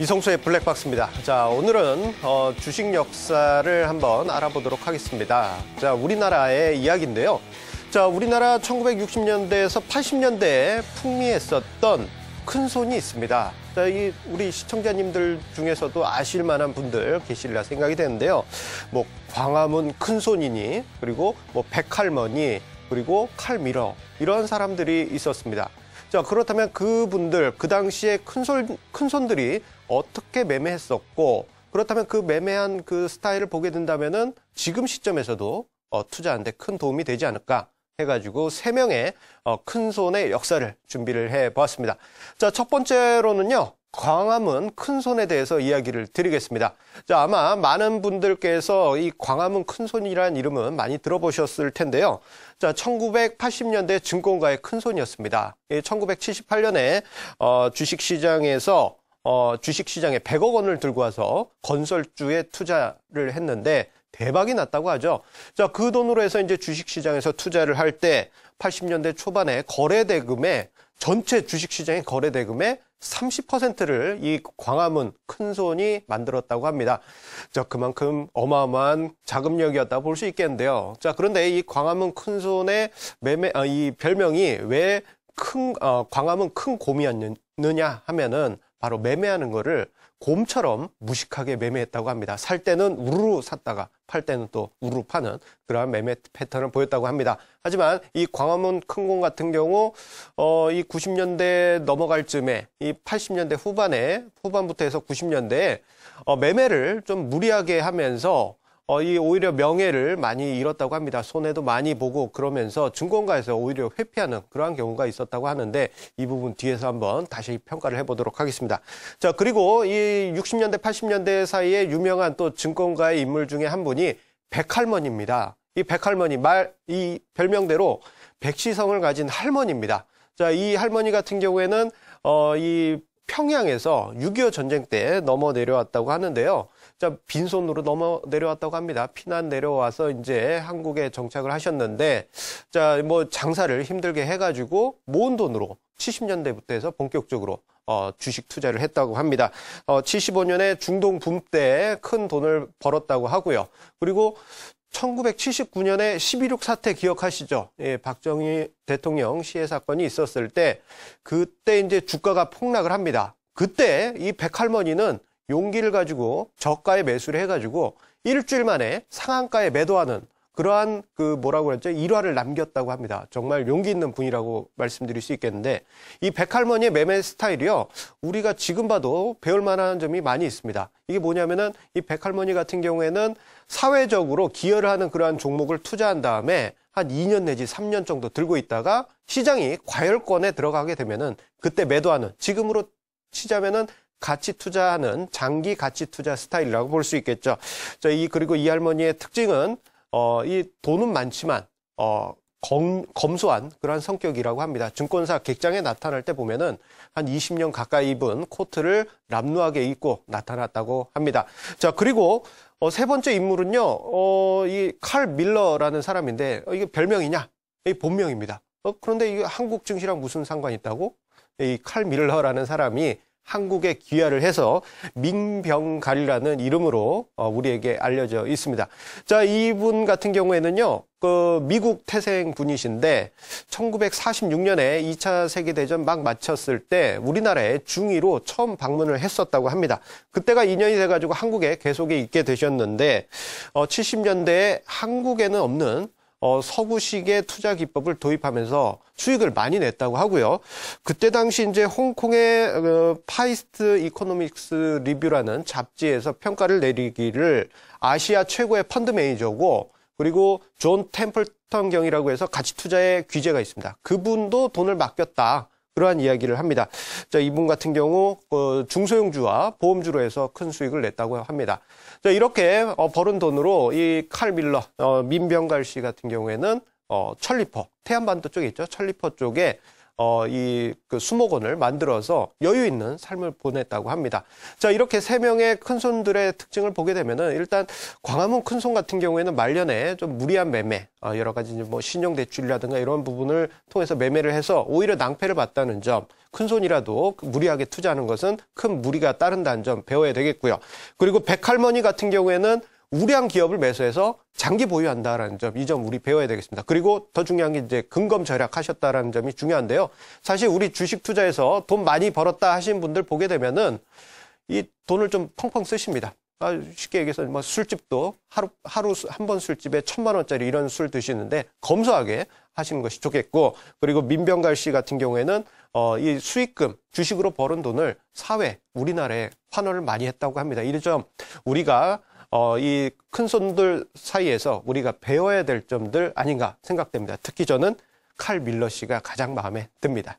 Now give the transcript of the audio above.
이성수의 블랙박스입니다. 자, 오늘은 어, 주식 역사를 한번 알아보도록 하겠습니다. 자, 우리나라의 이야기인데요. 자, 우리나라 1960년대에서 80년대에 풍미했었던 큰 손이 있습니다. 자, 이 우리 시청자님들 중에서도 아실 만한 분들 계실라 생각이 되는데요. 뭐 광화문 큰 손이니 그리고 뭐 백할머니 그리고 칼미러 이런 사람들이 있었습니다. 자, 그렇다면 그분들, 그 당시에 큰 손, 큰 손들이 어떻게 매매했었고, 그렇다면 그 매매한 그 스타일을 보게 된다면은 지금 시점에서도 어, 투자하는데 큰 도움이 되지 않을까 해가지고 세 명의 어, 큰 손의 역사를 준비를 해 보았습니다. 자, 첫 번째로는요. 광화문 큰손에 대해서 이야기를 드리겠습니다. 자, 아마 많은 분들께서 이 광화문 큰손이라는 이름은 많이 들어보셨을 텐데요. 자, 1980년대 증권가의 큰손이었습니다. 1978년에 어, 주식시장에서 어, 주식시장에 100억 원을 들고 와서 건설주에 투자를 했는데 대박이 났다고 하죠. 자, 그 돈으로 해서 이제 주식시장에서 투자를 할 때 80년대 초반에 거래대금에 전체 주식시장의 거래대금의 30%를 이 광화문 큰손이 만들었다고 합니다. 자, 그만큼 어마어마한 자금력이었다 볼 수 있겠는데요. 자, 그런데 이 광화문 큰손의 매매, 아, 이 별명이 왜 큰, 어, 광화문 큰 곰이었느냐 하면은 바로 매매하는 거를 곰처럼 무식하게 매매했다고 합니다. 살 때는 우르르 샀다가 팔 때는 또 우르르 파는 그러한 매매 패턴을 보였다고 합니다. 하지만 이 광화문 큰곰 같은 경우 어, 이 90년대 넘어갈 즈음에 이 80년대 후반에 후반부터 해서 90년대에 어, 매매를 좀 무리하게 하면서 어, 이 오히려 명예를 많이 잃었다고 합니다. 손해도 많이 보고 그러면서 증권가에서 오히려 회피하는 그러한 경우가 있었다고 하는데 이 부분 뒤에서 한번 다시 평가를 해보도록 하겠습니다. 자, 그리고 이 60년대, 80년대 사이에 유명한 또 증권가의 인물 중에 한 분이 백할머니입니다. 이 백할머니 말, 이 별명대로 백시성을 가진 할머니입니다. 자, 이 할머니 같은 경우에는 어, 이 평양에서 6.25 전쟁 때 넘어 내려왔다고 하는데요. 자, 빈손으로 넘어 내려왔다고 합니다. 피난 내려와서 이제 한국에 정착을 하셨는데, 자, 뭐 장사를 힘들게 해가지고 모은 돈으로 70년대부터 해서 본격적으로 어, 주식 투자를 했다고 합니다. 어, 75년에 중동 붐 때 큰 돈을 벌었다고 하고요. 그리고 1979년에 11.6 사태 기억하시죠? 예, 박정희 대통령 시해 사건이 있었을 때 그때 이제 주가가 폭락을 합니다. 그때 이 백할머니는 용기를 가지고 저가에 매수를 해가지고 일주일 만에 상한가에 매도하는 그러한 그 뭐라고 그랬죠? 일화를 남겼다고 합니다. 정말 용기 있는 분이라고 말씀드릴 수 있겠는데 이 백할머니의 매매 스타일이요. 우리가 지금 봐도 배울 만한 점이 많이 있습니다. 이게 뭐냐면은 이 백할머니 같은 경우에는 사회적으로 기여를 하는 그러한 종목을 투자한 다음에 한 2년 내지 3년 정도 들고 있다가 시장이 과열권에 들어가게 되면은 그때 매도하는 지금으로 치자면은 가치 투자하는 장기 가치 투자 스타일이라고 볼 수 있겠죠. 자, 이 그리고 이 할머니의 특징은 어, 이 돈은 많지만 어, 검, 검소한 그러한 성격이라고 합니다. 증권사 객장에 나타날 때 보면은 한 20년 가까이 입은 코트를 람루하게 입고 나타났다고 합니다. 자, 그리고 어, 세 번째 인물은요, 어, 이 칼 밀러라는 사람인데, 어, 이게 별명이냐? 이 본명입니다. 어, 그런데 이게 한국 증시랑 무슨 상관이 있다고? 이 칼 밀러라는 사람이 한국에 귀화를 해서 민병갈이라는 이름으로 어, 우리에게 알려져 있습니다. 자, 이분 같은 경우에는요, 그 미국 태생 분이신데 1946년에 2차 세계대전 막 마쳤을 때 우리나라에 중위로 처음 방문을 했었다고 합니다. 그때가 2년이 돼가지고 한국에 계속에 있게 되셨는데 어, 70년대에 한국에는 없는 어, 서구식의 투자 기법을 도입하면서 수익을 많이 냈다고 하고요. 그때 당시 이제 홍콩의 어, 파이스트 이코노믹스 리뷰라는 잡지에서 평가를 내리기를 아시아 최고의 펀드 매니저고 그리고 존 템플턴 경이라고 해서 가치 투자에 규제가 있습니다. 그분도 돈을 맡겼다. 그러한 이야기를 합니다. 자, 이분 같은 경우 어, 중소형주와 보험주로 해서 큰 수익을 냈다고 합니다. 자, 이렇게 어, 벌은 돈으로 이 칼 밀러, 어, 민병갈 씨 같은 경우에는 어, 천리퍼, 태안반도 쪽에 있죠. 천리퍼 쪽에 어, 이, 그 수목원을 만들어서 여유 있는 삶을 보냈다고 합니다. 자, 이렇게 세 명의 큰손들의 특징을 보게 되면은 일단 광화문 큰손 같은 경우에는 말년에 좀 무리한 매매, 어, 여러 가지 뭐 신용 대출이라든가 이런 부분을 통해서 매매를 해서 오히려 낭패를 봤다는 점, 큰손이라도 무리하게 투자하는 것은 큰 무리가 따른다는 점 배워야 되겠고요. 그리고 백할머니 같은 경우에는 우량 기업을 매수해서 장기 보유한다라는 점, 이 점 우리 배워야 되겠습니다. 그리고 더 중요한 게 이제 근검 절약하셨다라는 점이 중요한데요. 사실 우리 주식 투자에서 돈 많이 벌었다 하신 분들 보게 되면은 이 돈을 좀 펑펑 쓰십니다. 아, 쉽게 얘기해서 뭐 술집도 하루 하루 한 번 술집에 천만 원짜리 이런 술 드시는데 검소하게 하시는 것이 좋겠고 그리고 민병갈 씨 같은 경우에는 어, 이 수익금 주식으로 벌은 돈을 사회 우리나라에 환원을 많이 했다고 합니다. 이 점 우리가 어, 이 큰손들 사이에서 우리가 배워야 될 점들 아닌가 생각됩니다. 특히 저는 칼 밀러 씨가 가장 마음에 듭니다.